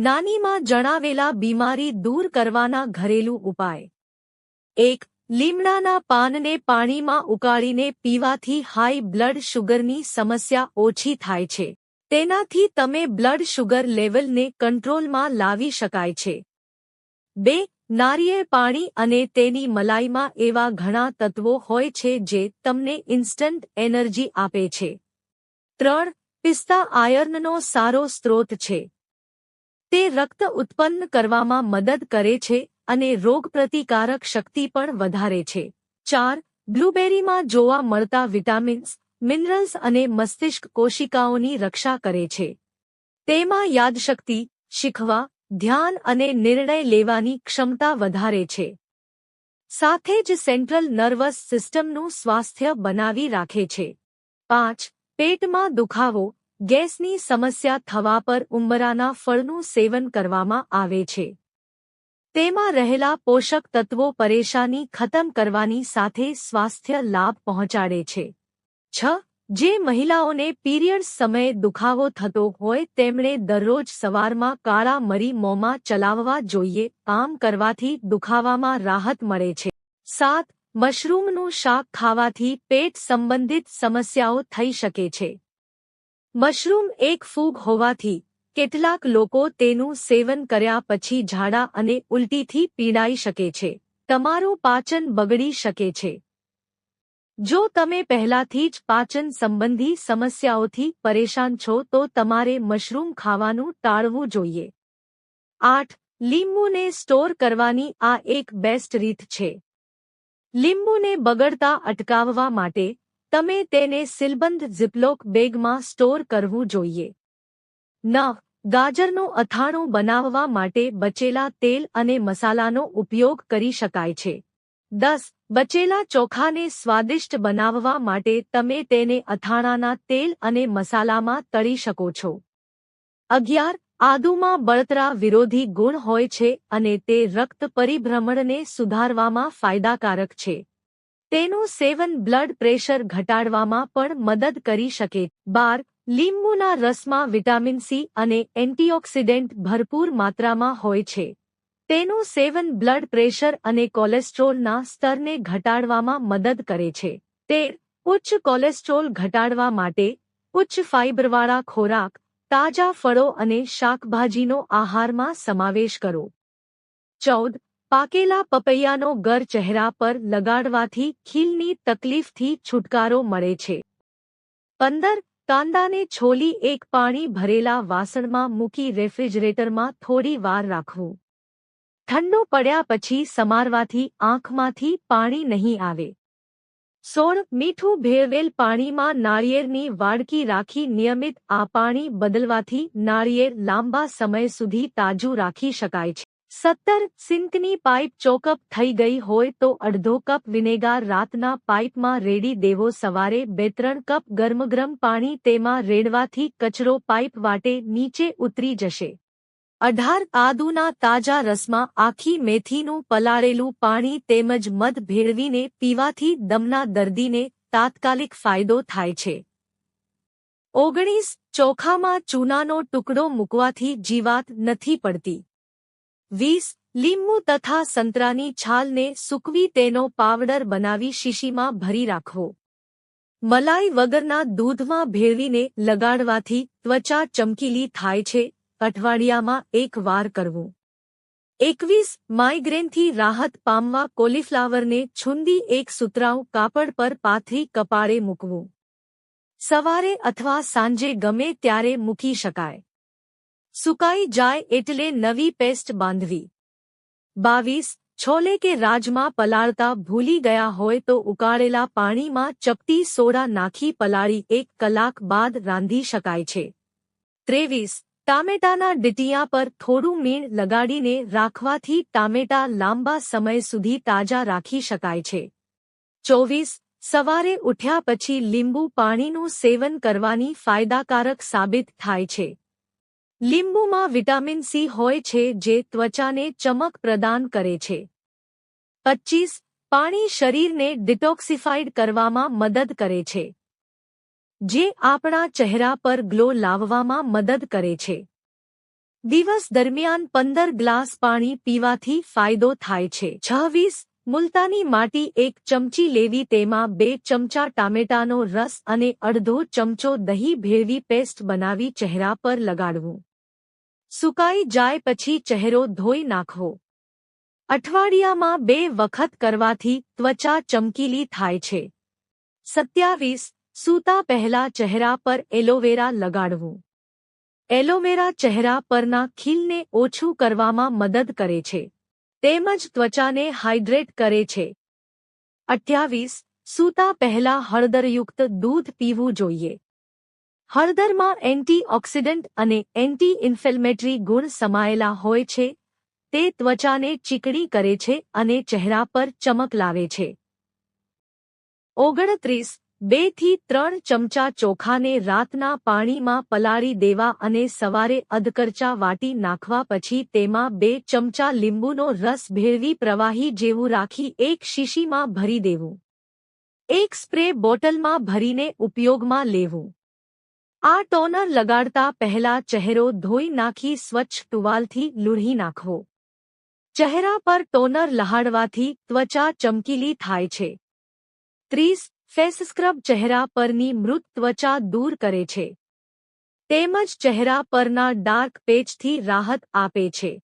નાનીમાં જણાવેલા બીમારી દૂર કરવાના ઘરેલું ઉપાય. એક, લીમડાના પાનને પાણીમાં ઉકાળીને પીવાથી હાઈ બ્લડ શુગરની સમસ્યા ઓછી થાય છે. તેનાથી તમે બ્લડ શુગર લેવલને કંટ્રોલમાં લાવી શકાય છે. બે, નારિયેળ પાણી અને તેની મલાઈમાં એવા ઘણા તત્વો હોય છે જે તમને ઇન્સ્ટન્ટ એનર્જી આપે છે. ત્રણ, પિસ્તા આયર્નનો સારો સ્ત્રોત છે. તે રક્ત ઉત્પન્ન કરવામાં મદદ કરે છે અને રોગપ્રતિકારક શક્તિ પણ વધારે છે. ચાર, બ્લૂબેરીમાં જોવા મળતા વિટામિન્સ, મિનરલ્સ અને મસ્તિષ્ક કોશિકાઓની રક્ષા કરે છે. તેમાં યાદશક્તિ, શીખવા, ધ્યાન અને નિર્ણય લેવાની ક્ષમતા વધારે છે. સાથે જ સેન્ટ્રલ નર્વસ સિસ્ટમનું સ્વાસ્થ્ય બનાવી રાખે છે. પાંચ, પેટમાં દુખાવો ગેસની સમસ્યા થવા પર ઉંબરાના ફળનું સેવન કરવામાં આવે છે. તેમાં રહેલા પોષક તત્વો પરેશાની ખતમ કરવાની સાથે સ્વાસ્થ્ય લાભ પહોંચાડે છે. છ. જે મહિલાઓને પીરિયડ્સ સમયે દુખાવો થતો હોય તેમણે દરરોજ સવારમાં કાળા મરી મોંમાં ચલાવવા જોઈએ, આમ કરવાથી દુખાવામાં રાહત મળે છે. સાત. મશરૂમનું શાક ખાવાથી પેટ સંબંધિત સમસ્યાઓ થઈ શકે છે. મશરૂમ એક ફૂગ હોવાથી, કેટલાક લોકો તેનું સેવન કર્યા પછી ઝાડા અને ઉલટીથી પીડાઈ શકે છે. તમારું પાચન બગડી શકે છે. જો તમે પહેલાથી જ પાચન સંબંધી સમસ્યાઓથી પરેશાન છો તો તમારે મશરૂમ ખાવાનું ટાળવું જોઈએ. આઠ, લીંબુને સ્ટોર કરવાની આ એક બેસ્ટ રીત છે. લીંબુને બગડતા અટકાવવા માટે તમે તેને સિલબંધ ઝિપલોક બેગમાં સ્ટોર કરવું જોઈએ. ન, ગાજરનું અથાણું બનાવવા માટે બચેલા તેલ અને મસાલાનો ઉપયોગ કરી શકાય છે. દસ, બચેલા ચોખાને સ્વાદિષ્ટ બનાવવા માટે તમે તેને અથાણાના તેલ અને મસાલામાં તળી શકો છો. અગિયાર, આદુમાં બળતરા વિરોધી ગુણ હોય છે અને તે રક્ત પરિભ્રમણને સુધારવામાં ફાયદાકારક છે. તેનું સેવન બ્લડ પ્રેશર ઘટાડવામાં પણ મદદ કરી શકે. બાર, લીંબુના રસમાં વિટામિન સી અને એન્ટીઓક્સિડન્ટ ભરપૂર માત્રામાં હોય છે. તેનું સેવન બ્લડ પ્રેશર અને કોલેસ્ટ્રોલના સ્તરને ઘટાડવામાં મદદ કરે છે. તે ઉચ્ચ કોલેસ્ટ્રોલ ઘટાડવા માટે ઉચ્ચ ફાઇબરવાળા ખોરાક, તાજા ફળો અને શાકભાજીનો આહારમાં સમાવેશ કરો. ચૌદ પાકેલા પપૈયાનો ગર ચહેરા પર લગાડવાથી ખીલની તકલીફથી છુટકારો મળે છે. પંદર કાંદાને છોલી એક પાણી ભરેલા વાસણમાં મૂકી રેફ્રિજરેટરમાં થોડી વાર રાખવું. ઠંડુ પડ્યા પછી સમારવાથી આંખમાંથી પાણી નહીં આવે. સોળ મીઠું ભેળવેલ પાણીમાં નાળિયેરની વાડકી રાખી નિયમિત આ પાણી બદલવાથી નાળિયેર લાંબા સમય સુધી તાજું રાખી શકાય છે. સત્તર સિંકની પાઇપ ચોકઅપ થઈ ગઈ હોય તો અડધો કપ વિનેગાર રાતના પાઇપમાં રેડી દેવો સવારે બે ત્રણ કપ ગરમગરમ પાણી તેમાં રેડવાથી કચરો પાઇપ વાટે નીચે ઉતરી જશે. અઢાર આદુના તાજા રસમાં આખી મેથીનું પલાળેલું પાણી તેમજ મધ ભેળવીને પીવાથી દમના દર્દીને તાત્કાલિક ફાયદો થાય છે. ઓગણીસ ચોખામાં ચૂનાનો ટુકડો મૂકવાથી જીવાત નથી પડતી. વીસ, લીંબુ તથા સંતરાની છાલને સૂકવી તેનો પાવડર બનાવી શીશીમાં ભરી રાખવો મલાઈ વગરના દૂધમાં ભેળવીને લગાડવાથી ત્વચા ચમકીલી થાય છે, અઠવાડિયામાં એક વાર કરવું. એકવીસ, માઇગ્રેનથી રાહત પામવા કોલીફ્લાવરને છુંદી એક સુતરાઉ કાપડ પર પાથરી કપાળે મૂકવું. સવારે અથવા સાંજે ગમે ત્યારે મૂકી શકાય. સુકાઈ જાય એટલે નવી પેસ્ટ બાંધવી. બાવીસ, છોલે કે રાજમાં પલાળતા ભૂલી ગયા હોય તો ઉકાળેલા પાણીમાં ચપટી સોડા નાખી પલાળી એક કલાક બાદ રાંધી શકાય છે. ત્રેવીસ, ટામેટાના ડીટિયા પર થોડું મીણ લગાડીને રાખવાથી ટામેટા લાંબા સમય સુધી તાજા રાખી શકાય છે. ચોવીસ, સવારે ઉઠ્યા પછી લીંબુ પાણીનું સેવન કરવાની ફાયદાકારક સાબિત થાય છે. લીંબુમાં વિટામિન સી હોય છે જે ત્વચાને ચમક પ્રદાન કરે છે. પચ્ચીસ પાણી શરીરને ડિટોક્સિફાઈડ કરવામાં મદદ કરે છે. જે આપણા ચહેરા પર ગ્લો લાવવામાં મદદ કરે છે. દિવસ દરમિયાન પંદર ગ્લાસ પાણી પીવાથી ફાયદો થાય છે. છવ્વીસ, મુલતાની માટી એક ચમચી લેવી તેમાં બે ચમચા ટામેટાનો રસ અને અડધો ચમચો દહીં ભેળવી પેસ્ટ બનાવી ચહેરા પર લગાડવું. સુકાઈ જાય પછી ચહેરો ધોઈ નાખવો અઠવાડિયામાં બે વખત કરવાથી ત્વચા ચમકીલી થાય છે. સત્યાવીસ, સૂતા પહેલા ચહેરા પર એલોવેરા લગાડવું. એલોવેરા ચહેરા પરના ખીલને ઓછું કરવામાં મદદ કરે છે. તેમજ ત્વચાને હાઇડ્રેટ કરે છે. અઠ્યાવીસ, સૂતા પહેલા હળદરયુક્ત દૂધ પીવું જોઈએ. હળદરમાં એન્ટીઓક્સિડન્ટ અને એન્ટી ઇન્ફ્લેમેટરી ગુણ સમાયેલા હોય છે, તે ત્વચાને ચીકણી કરે છે અને ચહેરા પર ચમક લાવે છે. ઓગણત્રીસ, બેથી ત્રણ ચમચા ચોખાને રાતના પાણીમાં પલાળી દેવા અને સવારે અધકરચા વાટી નાખવા પછી તેમાં બે ચમચા લીંબુનો રસ ભેળવી પ્રવાહી જેવું રાખી એક શીશીમાં ભરી દેવું. એક સ્પ્રે બોટલમાં ભરીને ઉપયોગમાં લેવું. આ ટોનર લગાડતા પહેલા ચહેરો ધોઈ નાખી, સ્વચ્છ ટુવાલથી લૂઢી નાખવો. ચહેરા પર ટોનર લહાડવાથી ત્વચા ચમકીલી થાય છે. ત્રીસ, ફેસ સ્ક્રબ ચહેરા પરની મૃત ત્વચા દૂર કરે છે. તેમજ ચહેરા પરના ડાર્ક પેચથી રાહત આપે છે.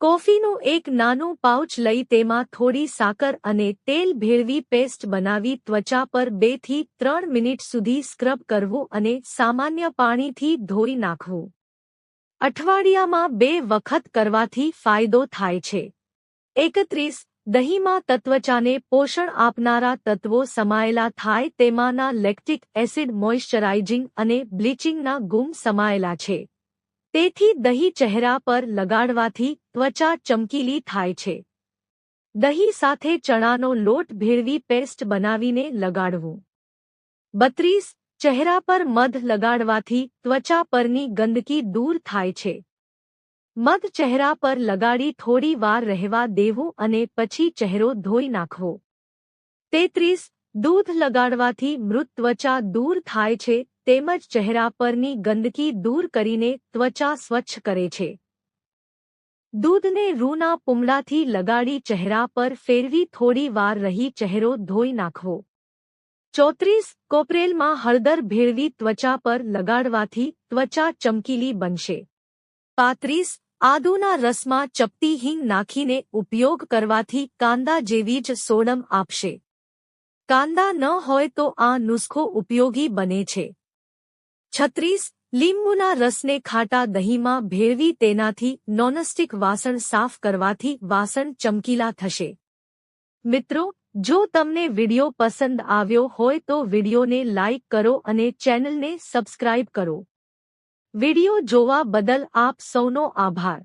કોફીનું એક નાનું પાઉચ લઈ તેમાં થોડી સાકર અને તેલ ભેળવી પેસ્ટ બનાવી ત્વચા પર બેથી ત્રણ મિનિટ સુધી સ્ક્રબ કરવું અને સામાન્ય પાણીથી ધોઈ નાખવું. અઠવાડિયામાં બે વખત કરવાથી ફાયદો થાય છે. એકત્રીસ, દહીંમાં તત્વચાને પોષણ આપનારા તત્વો સમાયેલા થાય તેમાંના લેક્ટિક એસિડ મોઇશ્ચરાઇઝિંગ અને બ્લીચિંગના ગુણ સમાયેલા છે. તેથી દહીં ચહેરા પર લગાડવાથી ત્વચા ચમકીલી થાય છે. દહીં સાથે ચણાનો લોટ ભેળવી પેસ્ટ બનાવીને લગાડવું. બત્રીસ, ચહેરા પર મધ લગાડવાથી ત્વચા પરની ગંદકી દૂર થાય છે. મધ ચહેરા પર લગાડી થોડી વાર રહેવા દેવું અને પછી ચહેરો ધોઈ નાખવો. તેત્રીસ, દૂધ લગાડવાથી મૃત ત્વચા દૂર થાય છે, તેમજ ચહેરા પરની ગંદકી દૂર કરીને ત્વચા સ્વચ્છ કરે છે. દૂધને રૂના પુમડાથી લગાડી ચહેરા પર ફેરવી થોડી વાર રહી ચહેરો ધોઈ નાખવો. ચોત્રીસ, કોપરેલમાં હળદર ભેળવી ત્વચા પર લગાડવાથી ત્વચા ચમકીલી બનશે. પાંત્રીસ, આદુના રસમાં ચપટી હિંગ નાખીને ઉપયોગ કરવાથી કાંદા જેવી જ સોડમ આપશે. કાંદા ન હોય તો આ નુસ્ખો ઉપયોગી બને છે. છત્રીસ લીંબુના રસને ખાટા દહીંમાં ભેળવી તેનાથી નોનસ્ટિક વાસણ સાફ કરવાથી વાસણ ચમકીલા થશે. મિત્રો, જો તમને વિડિયો પસંદ આવ્યો હોય તો વિડિયોને લાઇક કરો અને ચેનલને સબસ્ક્રાઇબ કરો. વિડિયો જોવા બદલ આપ સૌનો આભાર.